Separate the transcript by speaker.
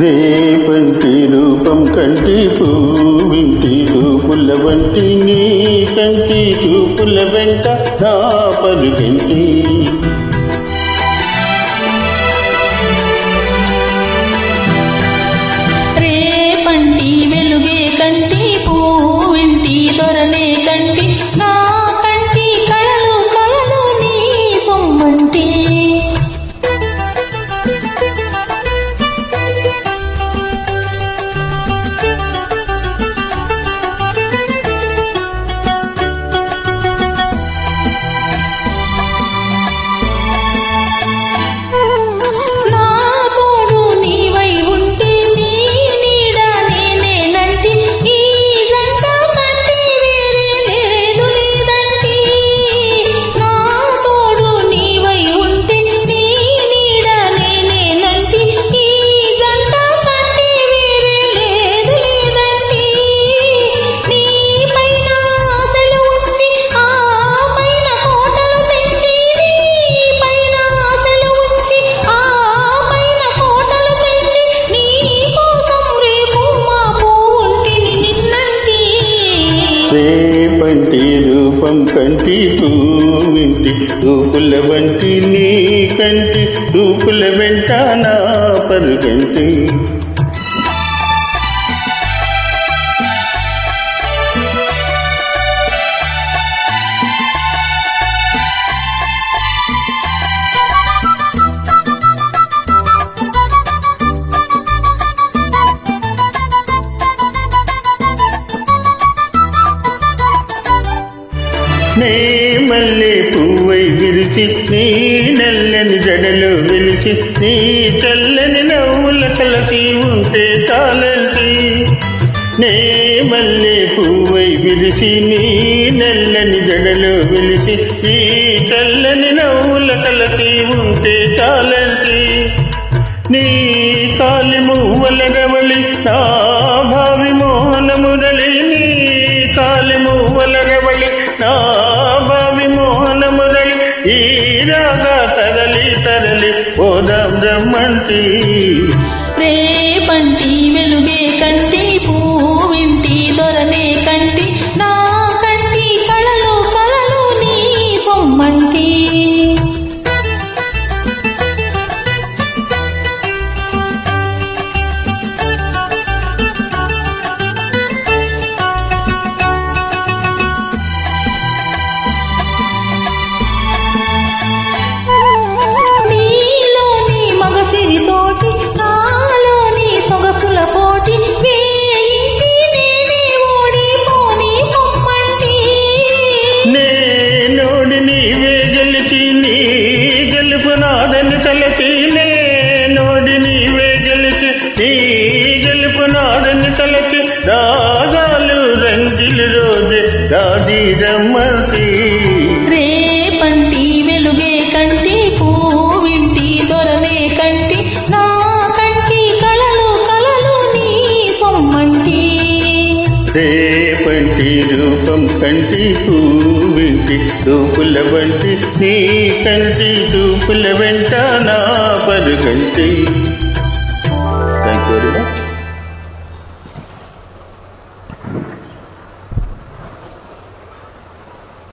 Speaker 1: రేపంటి రూపం కంటి పూవింటి రూపుల వంటి నీ కంటి రూపుల వెంట నా పరుగంటి.
Speaker 2: రేపంటి వెలుగే కంటి వంటి రూపం
Speaker 1: కంటి పూవింటి రూపుల వంటి నీ కంటి రూపుల వెంట నా పరుగంటి నే మల్లె పువ్వై విరిచి నీ నల్లని జడలు వెలిచి నీ తెల్లని నవ్వుల కలసి ఉంటే చాలంటి నే మల్లె పువ్వై విరిచి నీ నల్లని జడలు వెలిచి నీ తెల్లని నవ్వుల కలసి ఉంటే చాలంటి నీ కాలి మువ్వల రవళి నా భావి మోహన మురళి ఓ పోదాం బ్రహ్మంటి
Speaker 2: నీ
Speaker 1: గెలుపు నాదని తలచి రాగాలు రంగిలు రోజే రాజీ రమ్మంతి.
Speaker 2: రేపంటి వెలుగే కంటి పూవింటి దొరనే కంటి నా కంటి కళలు కళలు నీ సొమ్మంటి.
Speaker 1: రేపంటి రూపం కంటి పూవింటి తూపుల వంటి నీ కంటి తూపుల వెంట నా పరుగంటి. good enough.